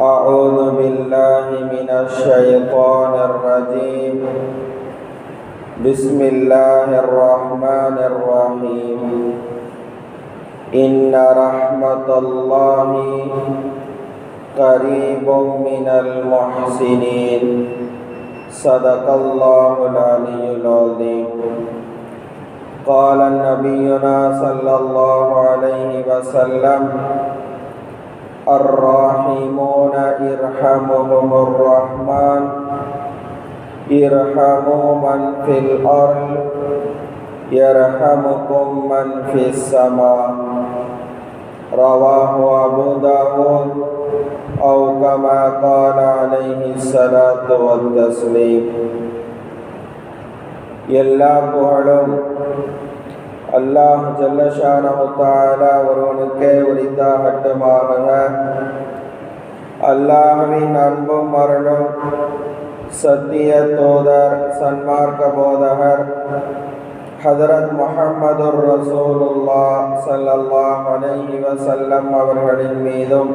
أعوذ بالله من الشيطان الرجيم. بسم الله الرحمن الرحيم. إن رحمة الله قريب من المحسنين. صدق الله العلي العظيم. قال نبينا صلى الله عليه وسلم الراحمون ارحمهم الرحمن ارحموا من في الأرض يرحمكم من في السماء رواه أبو داود أو كما قال عليه الصلاة والتسليم எல்லா புகழும் அல்லாஹ் ஜல்லஷானமுத்தாலா ஒருவனுக்கே உரித்தாகட்டுமாக அல்லாஹின் அன்பும் மரணம் சத்திய தோதர் சன்மார்க்க போதகர் ஹதரத் முஹம்மதுர் ரசூலுல்லா ஸல்லல்லாஹு அலைஹி வசல்லம் அவர்களின் மீதும்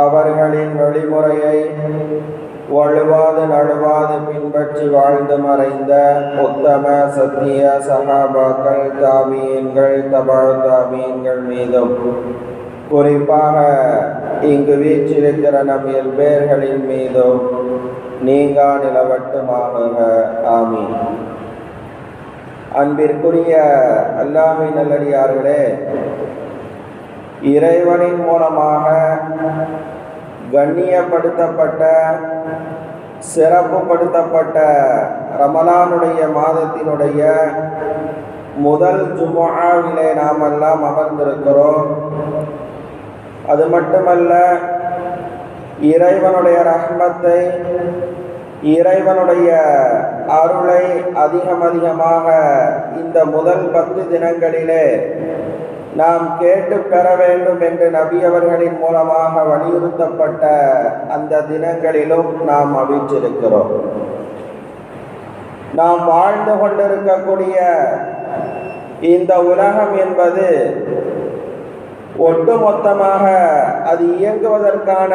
அவர்களின் வழிமுறையை வழுவாது நழுவாது பின்பற்றி வாழ்ந்து மறைந்த உத்தம சத்திய சகாபாக்கள் தாபியன்கள் தபால் தாபியன்கள் மீதும். குறிப்பாக இங்கு வீற்றிருக்கிற நம் பேர்களின் மீதும் நீங்கா நிலவட்டுமாக ஆமீன். அன்பிற்குரிய அல்லாமை நல்லடியார்களே இறைவனின் மூலமாக கண்ணியப்படுத்தப்பட்ட சிறப்புப்படுத்தப்பட்ட ரமலானுடைய மாதத்தினுடைய முதல் ஜுமாவிலே நாம் எல்லாம் அமர்ந்திருக்கிறோம். அது மட்டுமல்ல இறைவனுடைய ரஹ்மத்தை இறைவனுடைய அருளை அதிகம் அதிகமாக இந்த முதல் பத்து தினங்களிலே நாம் கேட்டு பெற வேண்டும் என்று நபி அவர்களின் மூலமாக வலியுறுத்தப்பட்ட அந்த தினங்களிலும் நாம் அவிச்சிருக்கிறோம் நாம் வாழ்ந்து கொண்டிருக்கக்கூடிய இந்த உலகம் என்பது ஒட்டுமொத்தமாக அது இயங்குவதற்கான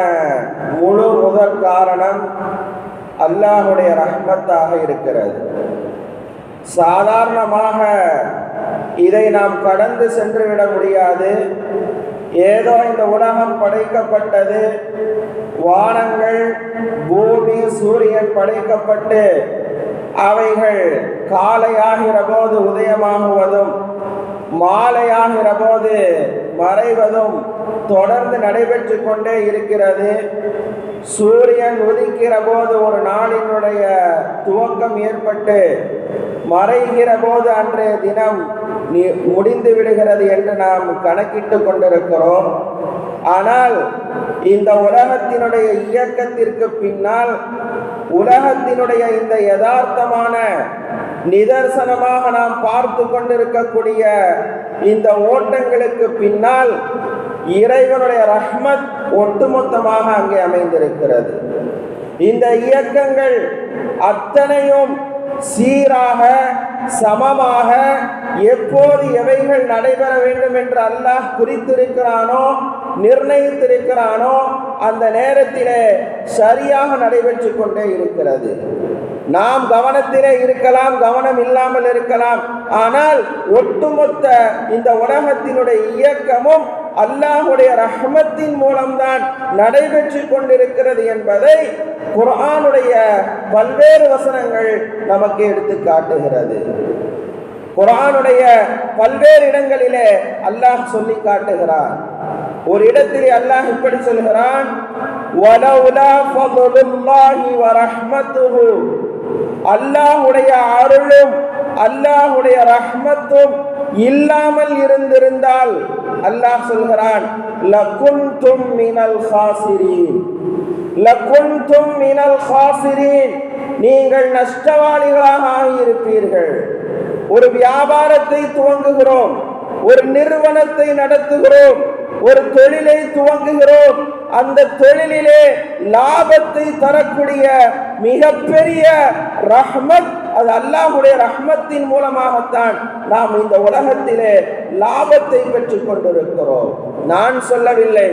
முழு முதல் காரணம் அல்லாஹுடைய ரஹ்மத்தாக இருக்கிறது. சாதாரணமாக இதை நாம் கடந்து சென்று விட முடியாது. ஏதோ இந்த உலகம் படைக்கப்பட்டது. வானங்கள் பூமி சூரியன் படைக்கப்பட்டு அவைகள் காலையாகிற போது உதயமாகுவதும் மாலையாகிற போது மறைவதும் தொடர்ந்து நடைபெற்று கொண்டே இருக்கிறது. சூரியன் உதிக்கிற போது ஒரு நாளினுடைய துவக்கம் ஏற்பட்டு மறைகிற போது அன்றைய தினம் முடிந்து விடுகிறது என்று நாம் கணக்கிட்டு கொண்டிருக்கிறோம். ஆனால் இந்த உலகத்தினுடைய இயக்கத்திற்கு பின்னால் உலகத்தினுடைய இந்த யதார்த்தமான நிதர்சனமாக நாம் பார்த்து கொண்டிருக்கக்கூடிய இந்த ஓட்டங்களுக்கு பின்னால் இறைவனுடைய ரஹ்மத் ஒட்டுமொத்தமாக அங்கே அமைந்திருக்கிறது. இந்த இயக்கங்கள் அத்தனையும் சீராக சமமாக எப்போது எவைகள் நடைபெற வேண்டும் என்று அல்லாஹ் குறித்திருக்கிறானோ நிர்ணயித்திருக்கிறானோ அந்த நேரத்திலே சரியாக நடைபெற்று கொண்டே இருக்கிறது. நாம் கவனத்திலே இருக்கலாம் கவனம் இல்லாமல் இருக்கலாம். ஆனால் ஒட்டுமொத்த இந்த உலகத்தினுடைய இயக்கமும் அல்லாஹுடைய ரஹமத்தின் மூலம்தான் நடைபெற்று கொண்டிருக்கிறது என்பதை குரானுடைய பல்வேறு வசனங்கள் நமக்கு எடுத்து காட்டுகிறது. குரானுடைய பல்வேறு இடங்களிலே அல்லாஹ் சொல்லி காட்டுகிறான். ஒரு இடத்திலே அல்லாஹ் இப்படி சொல்கிறான் அல்லாஹுடைய அருளும் அல்லாஹுடைய ரஹ்மத்தும் இல்லாமல் இருந்திருந்தால் அல்லாஹ் சொல்கிறான் லகுன்தும் மினல் காசிரீன். லகுன்தும் மினல் காசிரீன். நீங்கள் நஷ்டவாளிகளாக ஆகியிருப்பீர்கள். ஒரு வியாபாரத்தை துவங்குகிறோம் ஒரு நிறுவனத்தை நடத்துகிறோம் ஒரு தொழிலை துவங்குகிறோம். அந்த தொழிலிலே லாபத்தை தரக்கூடிய மிகப்பெரிய ரஹ்மத் அது அல்லாஹுடைய ரஹ்மத்தின் மூலமாகத்தான் நாம் இந்த உலகத்திலே லாபத்தை பெற்றுக் கொண்டிருக்கிறோம். நான் சொல்லவில்லை.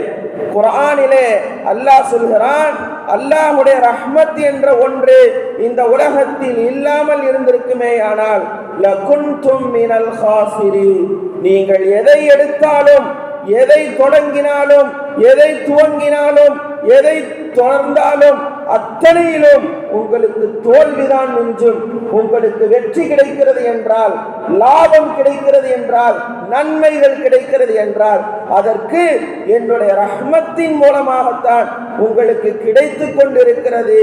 குரானிலே அல்லாஹ் சொல்கிறான் அல்லாஹுடைய ரஹ்மத் என்ற ஒன்று இந்த உலகத்தில் இல்லாமல் இருந்திருக்குமே ஆனால் லகுன்தும் மினல் காசிரி நீங்கள் எதை எடுத்தாலும் எதை தொடங்கினாலும் எதை துவங்கினாலும் எதை தொடர்ந்தாலும் அத்தனையிலும் உங்களுக்கு தோல்விதான் மிஞ்சும். உங்களுக்கு வெற்றி கிடைக்கிறது என்றால் லாபம் கிடைக்கிறது என்றால் நன்மைகள் கிடைக்கிறது என்றால் அதற்கு என்னுடைய ரஹ்மத்தின் மூலமாகத்தான் உங்களுக்கு கிடைத்து கொண்டிருக்கிறது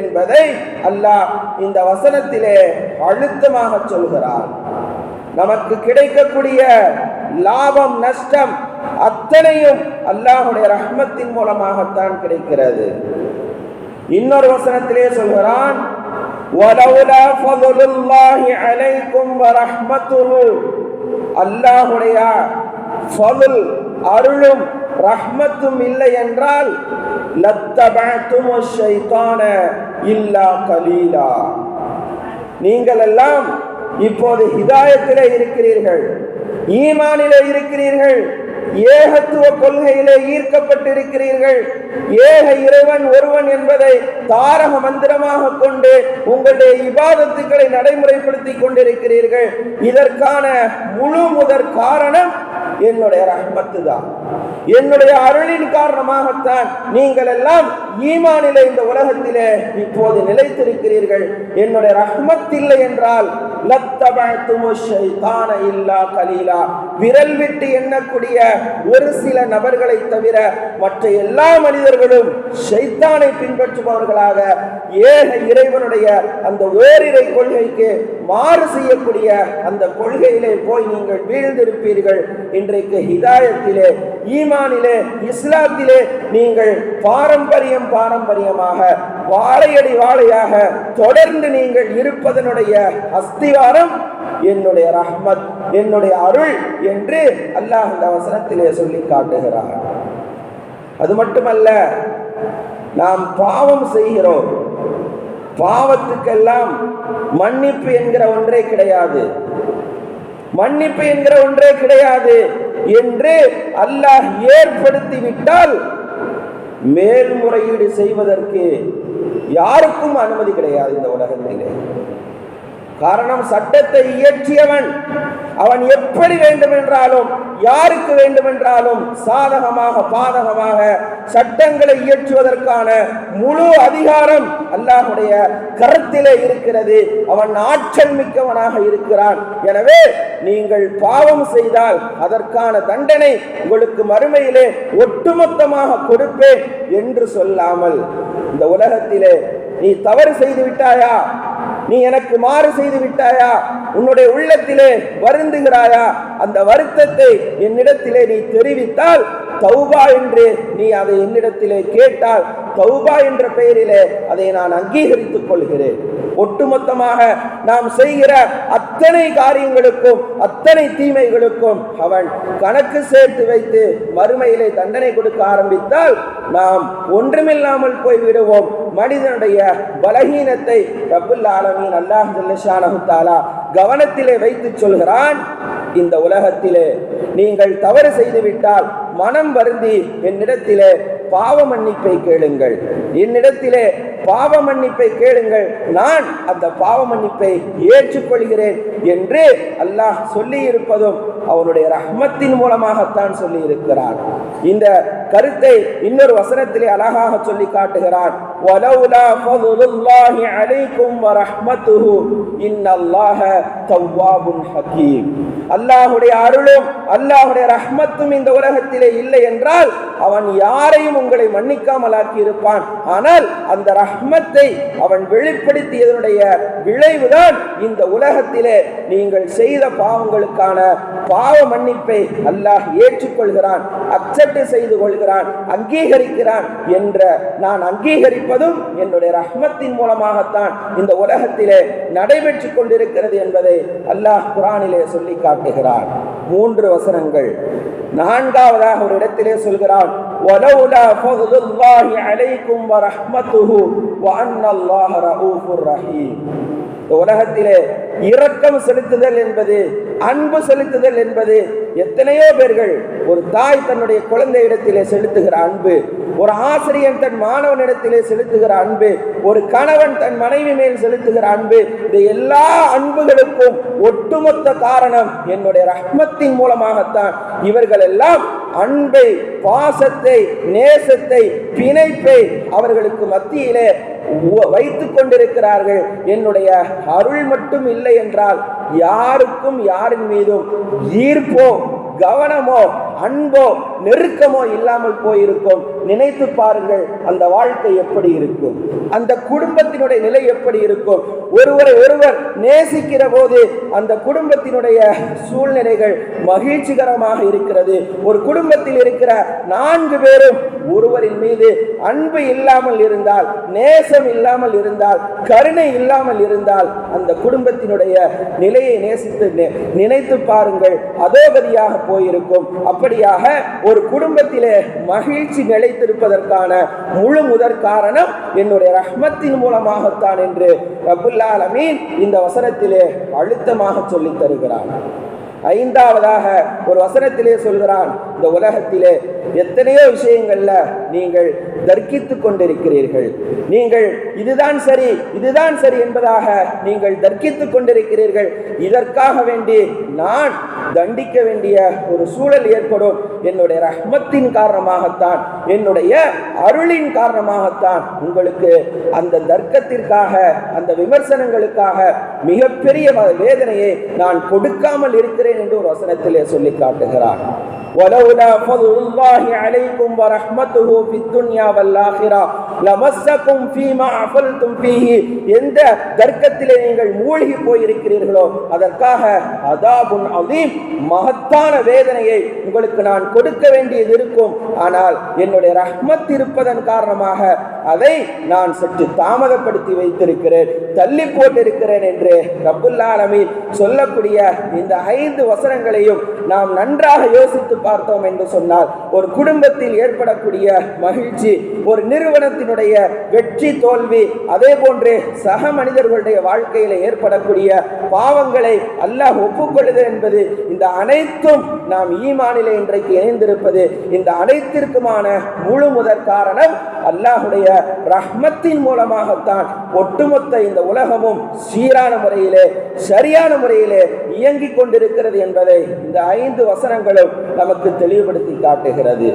என்பதை அல்லாஹ் இந்த வசனத்திலே அழுத்தமாக சொல்கிறார். நமக்கு கிடைக்கக்கூடிய லாபம் நஷ்டம் அத்தனையும் அல்லாஹுடைய ரஹ்மத்தின் மூலமாகத்தான் கிடைக்கிறது. இன்னொரு வசனத்திலே சொல்கிறான் வலவுலா ஃபதுலுல்லாஹி அலைக்கும் வரஹ்மத்துஹு. அல்லாஹ்வுடைய ஃபதுல் அருளும் ரஹ்மத்தும் இல்லை என்றால் லத்தபஅத்தும் ஷைத்தான இல்லா கலீலா. நீங்கள் எல்லாம் இப்போது ஹிதாயத்திலே இருக்கிறீர்கள் ஈமானிலே இருக்கிறீர்கள் ஏகத்துவ கொள்கையிலே ஈர்க்கப்பட்டிருக்கிறீர்கள். ஏக இறைவன் ஒருவன் என்பதை தாரக மந்திரமாக கொண்டு உங்களுடைய இபாதத்துக்களை நடைமுறைப்படுத்திக் கொண்டிருக்கிறீர்கள். இதற்கான முழு முதற் காரணம் என்னுடைய ரஹ்மத்து தான் என்னுடைய அருளின் காரணமாகத்தான் நீங்கள் எல்லாம் ஈமானிலே இந்த உலகத்திலே இப்போது நிலைத்திருக்கிறீர்கள். என்னுடைய ரஹ்மத் இல்லை என்றால் ஷைத்தான இல்லா கலீலா. விரல் விட்டு எண்ணக்கூடிய ஒரு சில நபர்களை தவிர மற்ற எல்லா மனிதர்களும் ஷைத்தானை பின்பற்றுபவர்களாக ஏக இறைவனுடைய அந்த ஓரிரை கொள்கைக்கு மாறு செய்யக்கூடிய அந்த கொள்கையிலே போய் நீங்கள் வீழ்ந்திருப்பீர்கள். இன்றைக்கு ஹிதாயத்திலே ஈமானிலே இஸ்லாத்திலே நீங்கள் பாரம்பரியம் பாரம்பரியமாக வாழையடி வாழையாக தொடர்ந்து நீங்கள் இருப்பதனுடைய அஸ்திவாரம் என்னுடைய ரஹ்மத் என்னுடைய அருள் என்று அல்லாஹ் இந்த வசனத்திலே சொல்லி காட்டுகிறார் அது மட்டுமல்ல நாம் பாவம் செய்கிறோம். பாவத்துக்கெல்லாம் மன்னிப்பு என்கிற ஒன்றே கிடையாது. மன்னிப்பு என்கிற ஒன்றே கிடையாது என்று அல்லாஹ் ஏற்படுத்தி விட்டால் மேல்முறையீடு செய்வதற்கு யாருக்கும் அனுமதி கிடையாது இந்த உலகத்திலே. காரணம் சட்டத்தை இயற்றியவன். அவன் எப்படி வேண்டுமென்றாலும் யாருக்கு வேண்டுமென்றாலும் சாதகமாக பாதகமாக சட்டங்களை இயற்றுவதற்கான முழு அதிகாரம் அல்லாஹுடைய கருத்திலே இருக்கிறது. அவன் ஆற்றல் மிக்கவனாக இருக்கிறான். எனவே நீங்கள் பாவம் செய்தால் அதற்கான தண்டனை உங்களுக்கு மறுமையிலே ஒட்டுமொத்தமாக கொடுப்பேன் என்று சொல்லாமல் இந்த உலகத்திலே நீ தவறு செய்து விட்டாயா? நீ எனக்கு மாறு செய்து விட்டாயா? உன்னுடைய உள்ளத்திலே வருந்துகிறாயா? அந்த வருத்தத்தை என்னிடத்திலே நீ தெரிவித்தால் தௌபா என்று நீ அதை என்னிடத்திலே கேட்டால் தௌபா என்ற பெயரிலே அதை நான் அங்கீகரித்துக் கொள்கிறேன். ஒட்டுமொத்தமாக நாம் செய்கிற அத்தனை காரியங்களுக்கும் அத்தனை தீமைகளுக்கும் அவன் கணக்கு சேர்த்து வைத்து மறுமையிலே தண்டனை கொடுக்க ஆரம்பித்தால் நாம் ஒன்றுமில்லாமல் போய்விடுவோம். மனிதனுடைய பலகீனத்தை ரப்புல் ஆலமீன் அல்லாஹ் ஜல்லஷானஹு கவனத்திலே வைத்து சொல்கிறான் இந்த உலகத்திலே நீங்கள் தவறு செய்துவிட்டால் மனம் வருந்தி என்னிடத்திலே பாவ மன்னிப்பை கேளுங்கள். என்னிடத்திலே பாவ மன்னிப்பை கேளுங்கள். நான் அந்த பாவ மன்னிப்பை ஏற்றுக்கொள்கிறேன் என்று அல்லாஹ் சொல்லி இருப்பதும் அவனுடைய ரஹ்மத்தின் மூலமாகத்தான் சொல்லி இருக்கிறான் இந்த கருத்தை இன்னொரு வசனத்திலே அழகாக சொல்லி காட்டுகிறான். அல்லாஹுடைய அருளும் அல்லாஹுடைய ரஹ்மத்தும் இந்த உலகத்திலே இல்லை என்றால் அவன் யாரையும் உங்களை மன்னிக்காமல் ஆக்கி இருப்பான் ஆனால் அந்த ரஹ் ரஹ்மத்தை அவன் வெளிப்படுத்தியதனுடைய விளைவுதான் இந்த உலகத்திலே நீங்கள் செய்த பாவங்களுக்கான பாவ மன்னிப்பை அல்லாஹ் ஏற்றுக்கொள்கிறான் அக்செப்ட் செய்து கொள்கிறான் அங்கீகரிக்கிறான் என்ற நான் அங்கீகரிப்பதும் என்னுடைய ரஹ்மத்தின் மூலமாகத்தான் இந்த உலகத்திலே நடைபெற்று கொண்டிருக்கிறது என்பதை அல்லாஹ் குரானிலே சொல்லி காட்டுகிறான். மூன்று வசனங்கள். நான்காவதாக ஒரு இடத்திலே சொல்கிறான். وَلَوْلَا فَضْلُ اللَّهِ عَلَيْكُمْ وَرَحْمَتُهُ وَأَنَّ اللَّهَ رَءُوفٌ رَحِيمٌ இந்த உலகத்திலே இரக்கம் செலுத்துதல் என்பது அன்பு செலுத்துதல் என்பது எத்தனையோ பேர்கள் ஒரு தாய் தன்னுடைய குழந்தையிடத்திலே செலுத்துகிற அன்பு ஒரு ஆசிரியன் தன் மாணவனிடத்திலே செலுத்துகிற அன்பு ஒரு கணவன் தன் மனைவி மேல் செலுத்துகிற அன்பு இந்த எல்லா அன்புகளுக்கும் ஒட்டுமொத்த காரணம் என்னுடைய ரஹ்மத்தின் மூலமாகத்தான். இவர்கள் எல்லாம் அன்பை பாசத்தை நேசத்தை பிணைப்பை அவர்களுக்கு மத்தியிலே உ- வைத்துக் கொண்டிருக்கிறார்கள். என்னுடைய அருள் மட்டும் இல்லை இல்லை என்றால் யாருக்கும் யாரின் மீதும் ஈர்ப்போ கவனமோ அன்போ நெருக்கமோ இல்லாமல் போயிருக்கும். நினைத்து பாருங்கள் அந்த வாழ்க்கை எப்படி இருக்கும்? அந்த குடும்பத்தினுடைய நிலை எப்படி இருக்கும்? ஒருவரை ஒருவர் நேசிக்கிற போது அந்த குடும்பத்தினுடைய சூழ்நிலைகள் மகிழ்ச்சிகரமாக இருக்கிறது. ஒரு குடும்பத்தில் இருக்கிற நான்கு பேரும் ஒருவரின் மீது அன்பு இல்லாமல் இருந்தால் நேசம் இல்லாமல் இருந்தால் கருணை இல்லாமல் இருந்தால் அந்த குடும்பத்தினுடைய நிலையை நேசித்து நினைத்து பாருங்கள் அதோகதியாக போயிருக்கும். அப்படியாக ஒரு ஒரு குடும்பத்திலே மகிழ்ச்சி நிலைத்திருப்பதற்கான முழு முதற் காரணம் என்னுடைய ரஹ்மத்தின் மூலமாகத்தான் என்று ரபுல்லா அமீன் இந்த வசனத்திலே அழுத்தமாக சொல்லித் தருகிறான் ஐந்தாவதாக ஒரு வசனத்திலே சொல்கிறான் இந்த உலகத்திலே எத்தனையோ விஷயங்கள்ல நீங்கள் தர்க்கித்து கொண்டிருக்கிறீர்கள். நீங்கள் இதுதான் சரி இதுதான் சரி என்பதாக நீங்கள் தர்க்கித்து கொண்டிருக்கிறீர்கள். இதற்காக வேண்டி நான் தண்டிக்க வேண்டிய ஒரு சூழல் ஏற்படும். என்னுடைய ரஹ்மத்தின் காரணமாகத்தான் என்னுடைய அருளின் காரணமாகத்தான் உங்களுக்கு அந்த தர்க்கத்திற்காக அந்த விமர்சனங்களுக்காக மிகப்பெரிய வ- வேதனையை நான் கொடுக்காமல் இருக்கிறேன் என்று ஒரு வசனத்திலே சொல்லி காட்டுகிறான் ولولا فضل الله عليكم ورحمته في الدنيا والآخرة لمسكم فيما أفلتم فيه எந்த தர்க்கத்திலே நீங்கள் மூழ்கி போயிருக்கிறீர்களோ அதற்காக அதாபுன் அதீம் மகத்தான வேதனையை உங்களுக்கு நான் கொடுக்க வேண்டியது இருக்கும். ஆனால் என்னுடைய ரஹ்மத் இருப்பதன் காரணமாக அதை நான் சற்று தாமதப்படுத்தி வைத்திருக்கிறேன் தள்ளி போட்டிருக்கிறேன் என்று ரப்புல் சொல்லக்கூடிய இந்த ஐந்து வசனங்களையும் நாம் நன்றாக யோசித்து பார்த்தோம் என்று சொன்னால் ஒரு குடும்பத்தில் ஏற்படக்கூடிய மகிழ்ச்சி ஒரு நிறுவனத்தினுடைய வெற்றி தோல்வி அதே போன்று சக மனிதர்களுடைய வாழ்க்கையில் ஏற்படக்கூடிய பாவங்களை அல்லாஹ் ஒப்புக்கொள்ளுது என்பது இந்த அனைத்தும் நாம் ஈமானிலே இன்றைக்கு இணைந்திருப்பது இந்த அனைத்திற்குமான முழு முதற் காரணம் அல்லாஹுடைய ரஹ்மத்தின் மூலமாகத்தான். ஒட்டுமொத்த இந்த உலகமும் சீரான முறையிலே சரியான முறையிலே இயங்கிக் கொண்டிருக்கிறது என்பதை இந்த ஐந்து வசனங்களும் நமக்கு தெளிவுபடுத்தி காட்டுகிறது.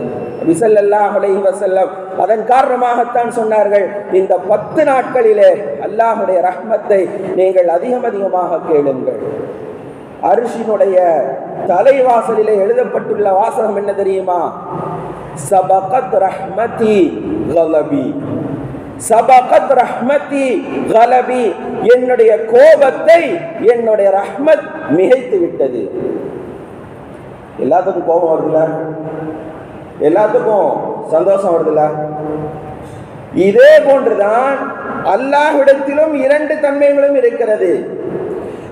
விசல்லல்லாஹ் அலைஹி அதன் காரணமாகத்தான் சொன்னார்கள் இந்த பத்து நாட்களிலே அல்லாஹுடைய ரஹ்மத்தை நீங்கள் அதிகம் அதிகமாக கேளுங்கள். அரிசினுடைய தலைவாசலிலே எழுதப்பட்டுள்ள வாசகம் என்ன தெரியுமா? சபகத் ரஹ்மதி கலபி. சபகத் ரஹ்மதி கலபி என்னுடைய கோபத்தை என்னுடைய ரஹ்மத் மிகைத்து விட்டது. எல்லாத்துக்கும் கோபம் வருதுல்ல? எல்லாத்துக்கும் சந்தோஷம் வருதுல்ல? இதே போன்றுதான் அல்லாஹ்விடத்திலும் இரண்டு தன்மைகளும் இருக்கிறது.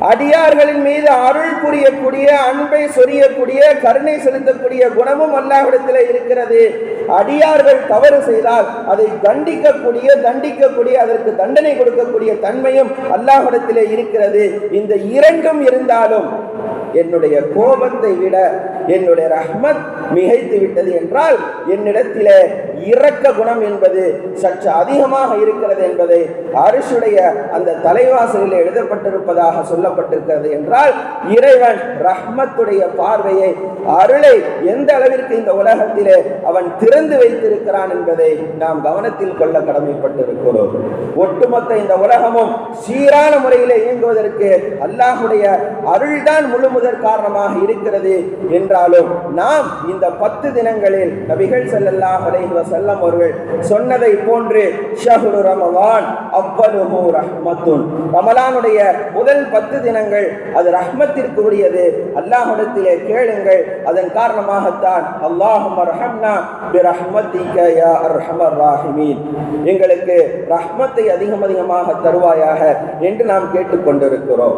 அடியார்களின் மீது அருள் புரியக்கூடிய அன்பை சொரியக்கூடிய கருணை செலுத்தக்கூடிய குணமும் அல்லாஹிடத்தில் இருக்கிறது. அடியார்கள் தவறு செய்தால் அதை தண்டிக்கக்கூடிய தண்டிக்கக்கூடிய அதற்கு தண்டனை கொடுக்கக்கூடிய தன்மையும் அல்லாஹிடத்திலே இருக்கிறது. இந்த இரண்டும் இருந்தாலும் என்னுடைய கோபத்தை விட என்னுடைய ரஹ்மத் மிகைத்து விட்டது என்றால் என்னிடத்திலே இரக்க குணம் என்பது சற்று அதிகமாக இருக்கிறது என்பதை அரிசுடைய அந்த தலைவாசலில் எழுதப்பட்டிருப்பதாக சொல்லப்பட்டிருக்கிறது என்றால் இறைவன் ரஹ்மத்துடைய பார்வையை அருளை எந்த அளவிற்கு இந்த உலகத்திலே அவன் திறந்து வைத்திருக்கிறான் என்பதை நாம் கவனத்தில் கொள்ள கடமைப்பட்டிருக்கிறோம். ஒட்டுமொத்த இந்த உலகமும் சீரான முறையில் இயங்குவதற்கு அல்லாஹுடைய அருள்தான் முழு முதற் காரணமாக இருக்கிறது என்றாலும் நாம் இந்த பத்து தினங்களில் நபிகள் ஸல்லல்லாஹு அலைஹி செல்லம் அவர்கள் சொன்னதை போன்று ஷஹ்ரு ரமலான் அவ்வலுஹு ரஹ்மத்துன். ரமலானுடைய முதல் பத்து தினங்கள் அது ரஹ்மத்திற்கு உரியது அல்லாஹ்விடத்திலே கேளுங்கள். அதன் காரணமாகத்தான் அல்லாஹும் ரஹம்னா பிரஹ்மத்திக யா அர்ஹமர் ராஹிமீன். எங்களுக்கு ரஹ்மத்தை அதிகம் அதிகமாக தருவாயாக என்று நாம் கேட்டுக்கொண்டிருக்கிறோம்.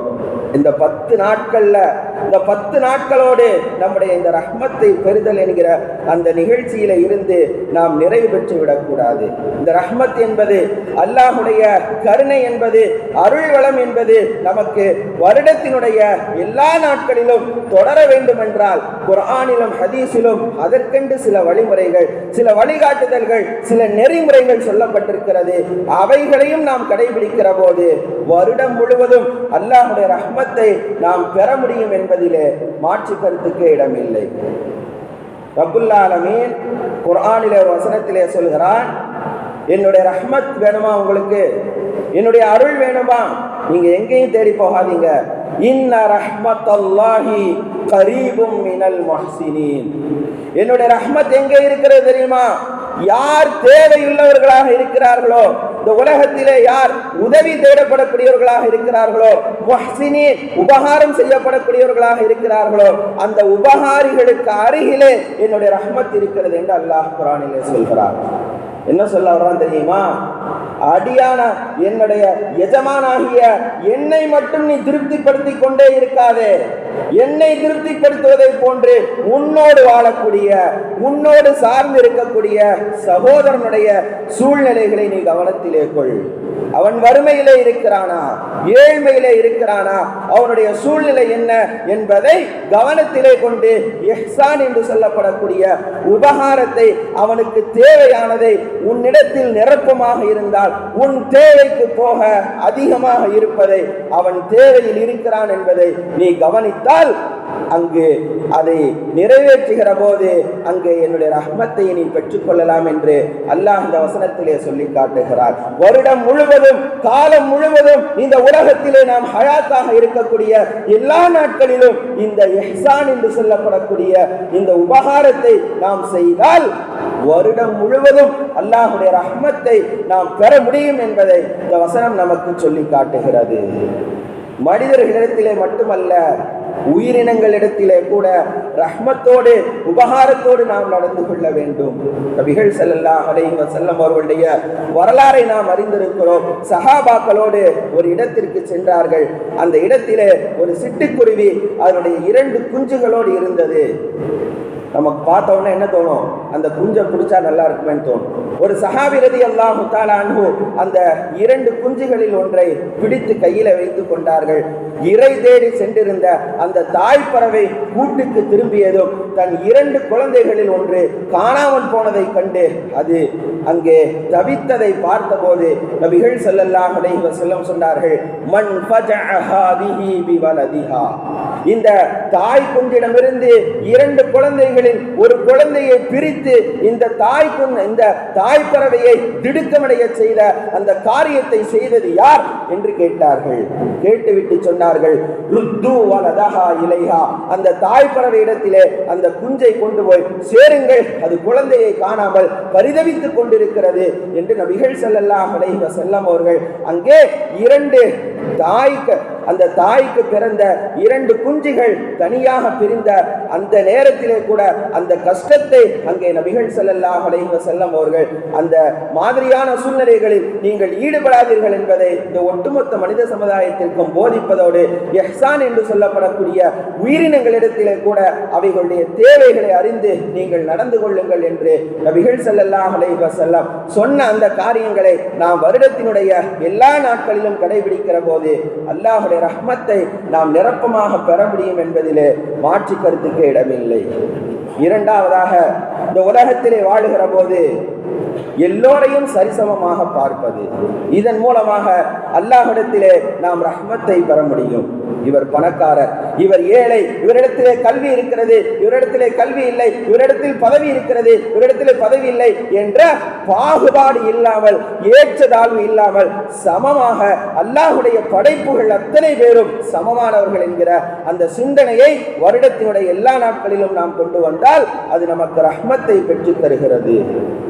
இந்த பத்து நாட்கள்ல இந்த பத்து நாட்களோடு நம்முடைய இந்த ரஹ்மத்தை பெறுதல் என்கிற அந்த நிகழ்ச்சியில இருந்து நாம் நிறைவு பெற்று விடக்கூடாது இந்த ரஹ்மத் என்பது அல்லாஹுடைய கருணை என்பது அருள் வளம் என்பது நமக்கு வருடத்தினுடைய எல்லா நாட்களிலும் தொடர வேண்டும் என்றால் குர்ஆனிலும் ஹதீஸிலும் அதற்கென்று சில வழிமுறைகள் சில வழிகாட்டுதல்கள் சில நெறிமுறைகள் சொல்லப்பட்டிருக்கிறது. அவைகளையும் நாம் கடைபிடிக்கிற போது வருடம் முழுவதும் அல்லாஹுடைய ரஹ்மத்தை நாம் பெற முடியும் என்பதிலே மாற்று கருத்துக்கு இடமில்லை. ரபுல்லாலமீன் குரானிலே வசனத்திலே சொல்கிறான் என்னுடைய ரஹ்மத் வேணுமா உங்களுக்கு? என்னுடைய அருள் வேணுமா? நீங்க எங்கேயும் தேடி போகாதீங்க. இன்ன ரஹ்மத் அல்லாஹி கரீபும் மினல் முஹ்சினீன். என்னுடைய ரஹ்மத் எங்கே இருக்கிறது தெரியுமா? யார் தேவையுள்ளவர்களாக இருக்கிறார்களோ இந்த உலகத்திலே யார் உதவி தேடப்படக்கூடியவர்களாக இருக்கிறார்களோ உபகாரம் செய்யப்படக்கூடியவர்களாக இருக்கிறார்களோ அந்த உபகாரிகளுக்கு அருகிலே என்னுடைய ரஹ்மத் இருக்கிறது என்று அல்லாஹ் குரானிலே சொல்கிறார். என்ன சொல்ல வர்றான் தெரியுமா? அடியான என்னுடைய எஜமானாகிய என்னை மட்டும் நீ திருப்திப்படுத்தி கொண்டே இருக்காதே. என்னை திருப்திப்படுத்துவதை போன்று உன்னோடு வாழக்கூடிய உன்னோடு சார்ந்து இருக்கக்கூடிய சகோதரனுடைய சூழ்நிலைகளை நீ கவனத்திலே கொள். அவன் வறுமையிலே இருக்கிறானா? ஏழ்மையிலே இருக்கிறானா? அவனுடைய சூழ்நிலை என்ன என்பதை கவனத்திலே கொண்டு எஹ்சான் என்று சொல்லப்படக்கூடிய உபகாரத்தை அவனுக்கு தேவையானதை உன்னிடத்தில் நிரப்பமாக இருந்தால் உன் தேவைக்கு போக அதிகமாக இருப்பதை அவன் தேவையில் இருக்கிறான் என்பதை நீ பார்த்தால் அங்கு அதை நிறைவேற்றுகிற போது அங்கு என்னுடைய ரஹ்மத்தை நீ பெற்றுக்கொள்ளலாம் என்று அல்லாஹ் இந்த வசனத்திலே சொல்லி காட்டுகிறார். வருடம் முழுவதும் காலம் முழுவதும் இந்த உலகத்திலே நாம் ஹயாத்தாக இருக்கக்கூடிய எல்லா நாட்களிலும் இந்த எஹ்சான் என்று சொல்லப்படக்கூடிய இந்த உபகாரத்தை நாம் செய்தால் வருடம் முழுவதும் அல்லாஹுடைய ரஹ்மத்தை நாம் பெற முடியும் என்பதை இந்த வசனம் நமக்கு சொல்லி காட்டுகிறது. மனிதர்களிடத்திலே மட்டுமல்ல உயிரினங்களிடத்திலே கூட ரஹ்மத்தோடு உபகாரத்தோடு நாம் நடந்து கொள்ள வேண்டும். கவிகள் செல்லல்லா அலைஹி செல்லம் அவர்களுடைய வரலாறை நாம் அறிந்திருக்கிறோம். சஹாபாக்களோடு ஒரு இடத்திற்கு சென்றார்கள். அந்த இடத்திலே ஒரு சிட்டுக்குருவி அதனுடைய இரண்டு குஞ்சுகளோடு இருந்தது. நமக்கு பார்த்த என்ன தோணும்? அந்த குஞ்சை பிடிச்சா நல்லா இருக்குமேன்னு தோணும். ஒரு சகாவிரதி எல்லாம் முத்தாலானு அந்த இரண்டு குஞ்சுகளில் ஒன்றை பிடித்து கையில வைத்து கொண்டார்கள். இறை தேடி சென்றிருந்த அந்த தாய் பறவை கூட்டுக்கு திரும்பியதும் தன் இரண்டு குழந்தைகளில் ஒன்று காணாமல் போனதை கண்டு அது அங்கே தவித்ததை பார்த்தபோது நபிகள் ஸல்லல்லாஹு அலைஹி செல்லம் சொன்னார்கள் மண் இந்த தாய் குஞ்சிடமிருந்து இரண்டு குழந்தைகளில் ஒரு குழந்தையை பிரித்து இந்த தாய் இந்த தாய் பறவையை திடுக்கமடைய செய்த அந்த காரியத்தை செய்தது யார் என்று கேட்டார்கள். கேட்டுவிட்டு சொன்னார்கள் ருத்து இலைஹா. அந்த தாய் பறவை இடத்திலே அந்த குஞ்சை கொண்டு போய் சேருங்கள் அது குழந்தையை காணாமல் பரிதவித்துக் கொண்டிருக்கிறது என்று நபிகள் செல்லல்லா அலைஹி வஸல்லம் அவர்கள் அங்கே இரண்டு தாய்க்கு அந்த தாய்க்கு பிறந்த இரண்டு குஞ்சுகள் தனியாக பிரிந்த அந்த நேரத்திலே கூட அந்த கஷ்டத்தை அங்கே நபிகள் ஸல்லல்லாஹு அலைஹி வஸல்லம் அவர்கள் அந்த மாதிரியான சூழ்நிலைகளில் நீங்கள் ஈடுபடாதீர்கள் என்பதை இந்த ஒட்டுமொத்த மனித சமுதாயத்திற்கும் போதிப்பதோடு எஹ்சான் என்று சொல்லப்படக்கூடிய உயிரினங்களிடத்திலே கூட அவைகளுடைய தேவைகளை அறிந்து நீங்கள் நடந்து கொள்ளுங்கள் என்று நபிகள் ஸல்லல்லாஹு அலைஹி செல்லம் சொன்ன அந்த காரியங்களை நாம் வருடத்தினுடைய எல்லா நாட்களிலும் கடைபிடிக்கிற போது அல்லாஹுடைய ரஹ்மத்தை நாம் நிரப்பமாக பெற முடியும் என்பதிலே மாற்று கருத்துக்கு இடமில்லை. இரண்டாவதாக இந்த உலகத்திலே வாழுகிற போது எல்லோரையும் சரிசமமாக பார்ப்பது. இதன் மூலமாக அல்லாஹிடத்திலே நாம் ரஹ்மத்தை பெற முடியும். இவர் பணக்காரர். இவர் ஏழை இவரிடத்திலே கல்வி இருக்கிறது இவரிடத்திலே கல்வி இல்லை இவரிடத்தில் பதவி இருக்கிறது இவரிடத்திலே பதவி இல்லை என்ற பாகுபாடு இல்லாமல் ஏற்றதாழ்வு இல்லாமல் சமமாக அல்லாஹுடைய படைப்புகள் அத்தனை பேரும் சமமானவர்கள் என்கிற அந்த சிந்தனையை வருடத்தினுடைய எல்லா நாட்களிலும் நாம் கொண்டு வந்தால் அது நமக்கு ரஹ்மத்தை பெற்றுத் தருகிறது.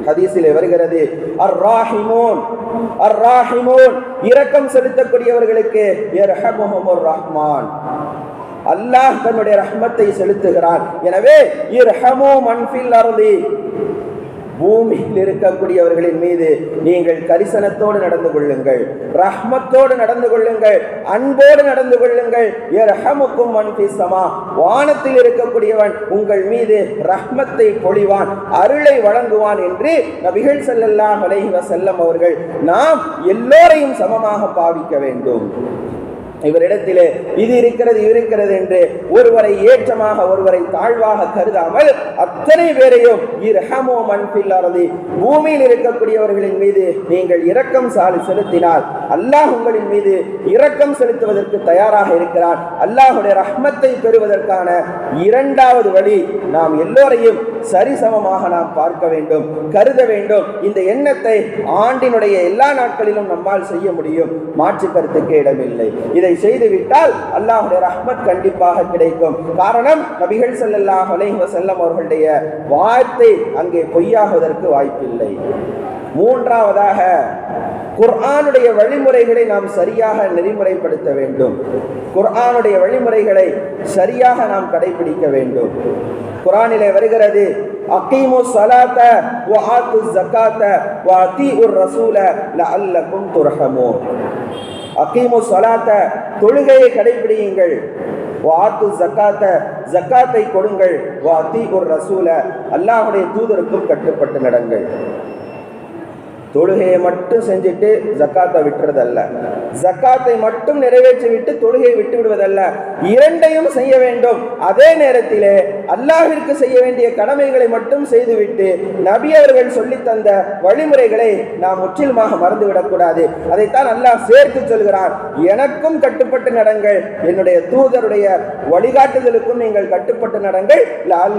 ஹதீசிலே வருகிறது அர் ராஹிமோன் அர் ராஹிமோன் இரக்கம் செலுத்தக்கூடியவர்களுக்கு ரஹ்மான் அல்லாஹ் தன்னுடைய ரஹ்மத்தை செலுத்துகிறான். எனவே பூமியில் இருக்கக்கூடியவர்களின் மீது நீங்கள் கரிசனத்தோடு நடந்து கொள்ளுங்கள் ரஹ்மத்தோடு நடந்து கொள்ளுங்கள் அன்போடு நடந்து கொள்ளுங்கள். இரஹமுக்கும் மன்பி சமா. வானத்தில் இருக்கக்கூடியவன் உங்கள் மீது ரஹ்மத்தை பொழிவான் அருளை வழங்குவான் என்று நபிகள் ஸல்லல்லாஹு அலைஹி வஸல்லம் அவர்கள் நாம் எல்லோரையும் சமமாக பாவிக்க வேண்டும். இவரிடத்திலே இது இருக்கிறது இது இருக்கிறது என்று ஒருவரை ஏற்றமாக ஒருவரை தாழ்வாக கருதாமல் அத்தனை பேரையும் இரஹமோ மண்பில் அறதி பூமியில் இருக்கக்கூடியவர்களின் மீது நீங்கள் இரக்கம் சாலி செலுத்தினால் அல்லாஹ் உங்களின் மீது இரக்கம் செலுத்துவதற்கு தயாராக இருக்கிறான். அல்லாஹுடைய ரஹ்மத்தை பெறுவதற்கான இரண்டாவது வழி நாம் எல்லோரையும் சரிசமமாக நாம் பார்க்க வேண்டும் கருத வேண்டும். இந்த எண்ணத்தை ஆண்டினுடைய எல்லா நாட்களிலும் நம்மால் செய்ய முடியும். மாற்று கருத்துக்கு இடமில்லை. இதை செய்துவிட்டால் அல்லாஹுடைய ரஹ்மத் கண்டிப்பாக கிடைக்கும். காரணம் நபிகள் ஸல்லல்லாஹு அலைஹி வஸல்லம் அவர்களுடைய வார்த்தை அங்கே பொய்யாகுவதற்கு வாய்ப்பில்லை. மூன்றாவதாக குர்ஆனுடைய வழிமுறைகளை நாம் சரியாக நெறிமுறைப்படுத்த வேண்டும். குர்ஆனுடைய வழிமுறைகளை சரியாக நாம் கடைபிடிக்க வேண்டும். குரானிலே வருகிறது அகீமு சலாத்த வஹாத்து ஆத்து வஹதி உர் ரசூல லஅல்லகும் துர்ஹமூன். அகீமு சலாத்த தொழுகையை கடைபிடியுங்கள். வாத்து ஜக்காத்த ஜக்காத்தை கொடுங்கள். வாத்தி ஒரு ரசூல அல்லாஹுடைய தூதருக்கும் கட்டுப்பட்டு நடங்கள். தொழுகையை மட்டும் செஞ்சுட்டு ஜக்காத்தை விட்டுறதல்ல. ஜக்காத்தை மட்டும் நிறைவேற்றி விட்டு தொழுகையை விட்டு விடுவதல்ல. இரண்டையும் செய்ய வேண்டும். அதே நேரத்திலே அல்லாஹிற்கு செய்ய வேண்டிய கடமைகளை மட்டும் செய்துவிட்டு நபி அவர்கள் சொல்லித்தந்த வழிமுறைகளை நாம் முற்றிலுமாக மறந்துவிடக்கூடாது. அதைத்தான் அல்லாஹ் சேர்த்து சொல்கிறார் எனக்கும் கட்டுப்பட்டு நடங்கள். என்னுடைய தூதருடைய வழிகாட்டுதலுக்கும் நீங்கள் கட்டுப்பட்டு நடங்கள்.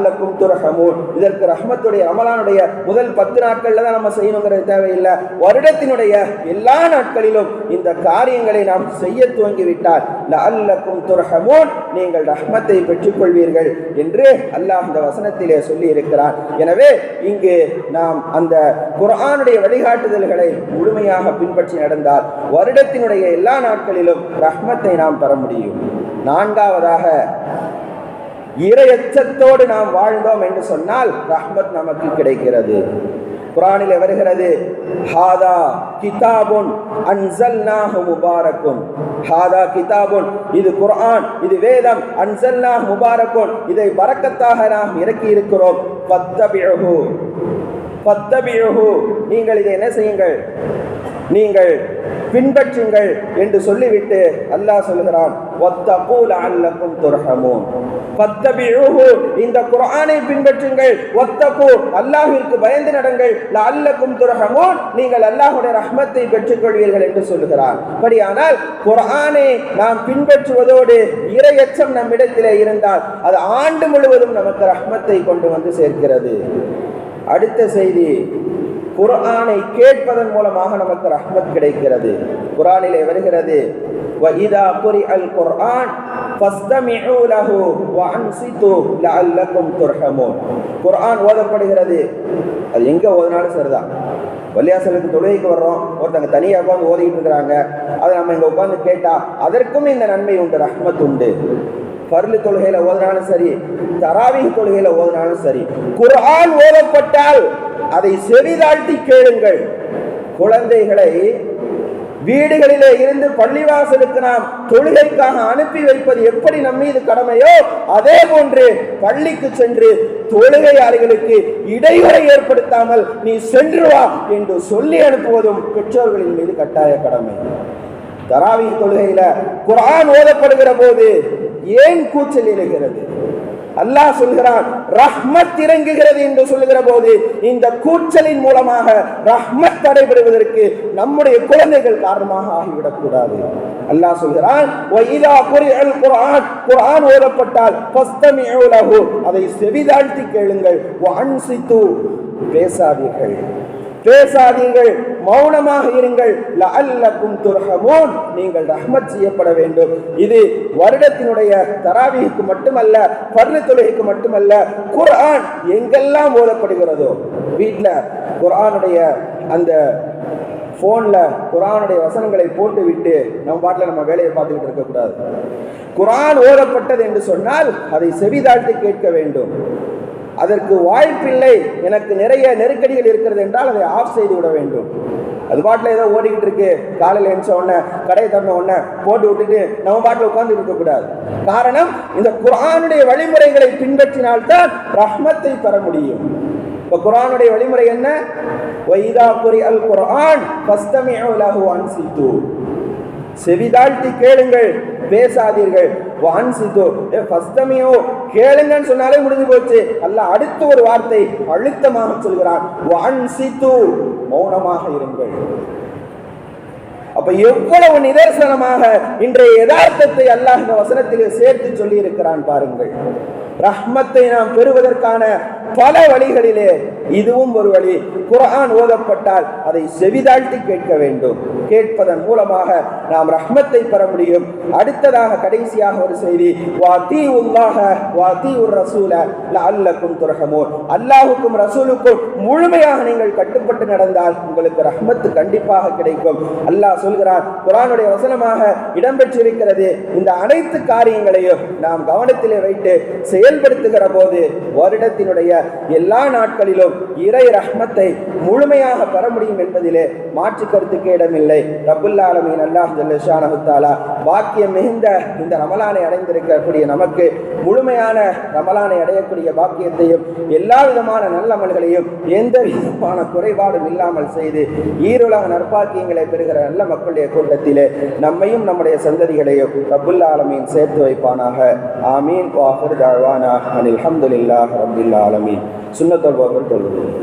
அல்லக்கும் துரகமூன் இதற்கு ரஹ்மத்துடைய அமலானுடைய முதல் பத்து நாட்கள்ல தான் நம்ம செய்யணுங்கிறது தேவையில்லை. வருடத்தினுடைய எல்லா நாட்களிலும் இந்த காரியங்களை நாம் செய்ய துவங்கிவிட்டால் அல்லக்கும் துரகமூன் நீங்கள் ரஹ்மத்தை பெற்றுக்கொள்வீர்கள் என்று அல்லாஹ் இந்த வசனத்திலே சொல்லி இருக்கிறார் எனவே இங்கு நாம் அந்த குர்ஆனுடைய வழிகாட்டுதல்களை முழுமையாக பின்பற்றி நடந்தால் வருடத்தினுடைய எல்லா நாட்களிலும் ரஹ்மத்தை நாம் பெற முடியும். நான்காவதாக இரையச்சத்தோடு நாம் வாழ்ந்தோம் என்று சொன்னால் ரஹ்மத் நமக்கு கிடைக்கிறது. குரானில் வருகிறது ஹாதா கிதாபுன் அன்சல்நாஹு முபாரக்குன். ஹாதா கிதாபுன். இது குர்ஆன் இது வேதம். அன்சல்னாஹ் முபாரக்குன். இதை பரக்கத்தாக நாம் இறக்கி இருக்கிறோம் பத்தபிழகு பத்தபிழகு நீங்கள் இதை என்ன செய்யுங்கள்? நீங்கள் பின்பற்றுங்கள் என்று சொல்லிவிட்டு அல்லாஹ் சொல்கிறான் ஒத்தபூல் அல்லக்கும் துர்ஹமூன் பத்தபிழுஹு இந்த குரானை பின்பற்றுங்கள். ஒத்தபு அல்லாஹிற்கு பயந்து நடங்கள். லஅல்லக்கும் துரகமும் நீங்கள் அல்லாஹ்வுடைய ரஹ்மத்தை பெற்றுக்கொள்வீர்கள் என்று சொல்லுகிறார் அப்படியானால் குர்ஆனை நாம் பின்பற்றுவதோடு இரையச்சம் நம்மிடத்திலே இருந்தால் அது ஆண்டு முழுவதும் நமக்கு ரஹ்மத்தை கொண்டு வந்து சேர்க்கிறது. அடுத்த செய்தி. குர்ஆனை கேட்பதன் மூலமாக நமக்கு ரஹ்மத் கிடைக்கிறது குர்ஆனிலே வருகிறது وَإِذَا قُرِئَ الْقُرْآنُ فَاسْتَمِعُوا لَهُ وَأَنصِتُوا لَعَلَّكُمْ تُرْحَمُونَ குர்ஆன் ஓதப்படுகிறது அது எங்க ஓதினாலும் சரிதான் வள்ளியாசலுக்கு தொழுகைக்கு வர்றோம் ஒருத்தங்க தனியாக உட்காந்து ஓதிக்கிட்டு இருக்கிறாங்க அதை நம்ம இங்கே உட்காந்து கேட்டா அதற்கும் இந்த நன்மை உண்டு ரஹ்மத் உண்டு பருளி தொழுகையில ஓதுனாலும் சரி தராவி தொழுகையில ஓதுனாலும் சரி குரான் ஓதப்பட்டால் அதை செவிதாழ்த்தி கேளுங்கள். குழந்தைகளை வீடுகளிலே இருந்து பள்ளிவாசலுக்கு நாம் தொழுகைக்காக அனுப்பி வைப்பது எப்படி நம்ம இது கடமையோ அதே போன்று பள்ளிக்கு சென்று தொழுகையாளிகளுக்கு இடைவெளி ஏற்படுத்தாமல் நீ சென்று வா என்று சொல்லி அனுப்புவதும் பெற்றோர்களின் மீது கட்டாய கடமை. தராவி தொழுகையில குர்ஆன் ஓதப்படுகிற போது ஏன் கூச்சல் எழுகிறது? அல்லாஹ் சொல்கிறான் ரஹ்மத் இறங்குகிறது என்று சொல்லுகிற போது இந்த கூச்சலின் மூலமாக ரஹ்மத் தடைபெறுவதற்கு நம்முடைய குழந்தைகள் காரணமாக ஆகிவிடக் கூடாது அல்லாஹ் சொல்கிறான் குரான் குரான் ஓதப்பட்டால் அதை செவிதாழ்த்தி கேளுங்கள் பேசாதீர்கள். பேசாதீர்கள் மௌனமாக இருங்கள். அல்லக்கும் துர்ஹமூன். நீங்கள் ரஹ்மத் செய்யப்பட வேண்டும். இது வருடத்தினுடைய தராவிக்கு மட்டுமல்ல பர்ண தொழுகைக்கு மட்டுமல்ல குர்ஆன் எங்கெல்லாம் ஓதப்படுகிறதோ வீட்டில் குர்ஆனுடைய அந்த ஃபோனில் குரானுடைய வசனங்களை போட்டு விட்டு நம்ம பாட்டில் நம்ம வேலையை பார்த்துக்கிட்டு இருக்கக்கூடாது. குரான் ஓதப்பட்டது என்று சொன்னால் அதை செவிதாழ்த்தி கேட்க வேண்டும். அதற்கு வாய்ப்பில்லை. எனக்கு நிறைய நெருக்கடிகள் இருக்கிறது என்றால் அதை ஆஃப் செய்து விட வேண்டும். அது பாட்டில் ஏதோ ஓடிக்கிட்டு இருக்கு. காலையில் எழுந்த உடனே கடை திறந்த உடனே போட்டு விட்டுட்டு நம்ம பாட்டில் உட்கார்ந்து இருக்கக்கூடாது காரணம் இந்த குரானுடைய வழிமுறைகளை பின்பற்றினால்தான் ரஹ்மத்தை பெற முடியும். இப்போ குரானுடைய வழிமுறை என்ன? வைதா குரி அல் குரான் செவிதாழ்த்தி கேளுங்கள் பேசாதீர்கள். வான்சித்தோ ஏ ஃபஸ்தமியோ கேளுங்கன்னு சொன்னாலே முடிஞ்சு போச்சு. அல்ல அடுத்த ஒரு வார்த்தை அழுத்தமாக சொல்கிறான் வான்சித்து மௌனமாக இருங்கள். அப்ப எவ்வளவு நிதர்சனமாக இன்றைய யதார்த்தத்தை அல்லாஹ் இந்த வசனத்திலே சேர்த்து சொல்லி இருக்கிறான் பாருங்கள். ரஹ்மத்தை நாம் பெறுவதற்கான பல வழிகளிலே இதுவும் ஒரு வழி. குரான் ஓதப்பட்டால் அதை செவிதாழ்த்தி கேட்க வேண்டும். கேட்பதன் மூலமாக நாம் ரஹ்மத்தை பெற முடியும். அடுத்ததாக கடைசியாக ஒரு செய்தி வா தீ உல்லாக வா தீ உர் ரசூல அல்லக்கும் துர்ஹமூன். அல்லாஹுக்கும் ரசூலுக்கும் முழுமையாக நீங்கள் கட்டுப்பட்டு நடந்தால் உங்களுக்கு ரஹ்மத்து கண்டிப்பாக கிடைக்கும். அல்லாஹ் சொல்கிறார் குரானுடைய வசனமாக இடம்பெற்றிருக்கிறது இந்த அனைத்து காரியங்களையும் நாம் கவனத்திலே வைத்து செயல்படுத்துகிற போது வருடத்தினுடைய எல்லா நாட்களிலும் இறை ரஹ்மத்தை முழுமையாக பெற முடியும் என்பதிலே மாற்று கருத்துக்கே இடமில்லை. ரபுல் அல்லாஹ் ஜல்லஷானஹு பாக்கியம் மிகுந்த இந்த ரமலானை அடைந்திருக்கக்கூடிய நமக்கு முழுமையான ரமலானை அடையக்கூடிய பாக்கியத்தையும் எல்லா விதமான நல்லமல்களையும் எந்த விதமான குறைபாடும் இல்லாமல் செய்து ஈருலக நற்பாக்கியங்களை பெறுகிற நல்ல மக்களுடைய கூட்டத்திலே நம்மையும் நம்முடைய சந்ததிகளையும் ரபுல்லாலமீன் சேர்த்து வைப்பானாக. ஆமீன். வாஹர் தாழ்வானா அனில் அஹமதுல்லா ரபுல்லாலமீன் ஆலமீன் சுன்னத்தொழுபவர்கள் தொழுவோம்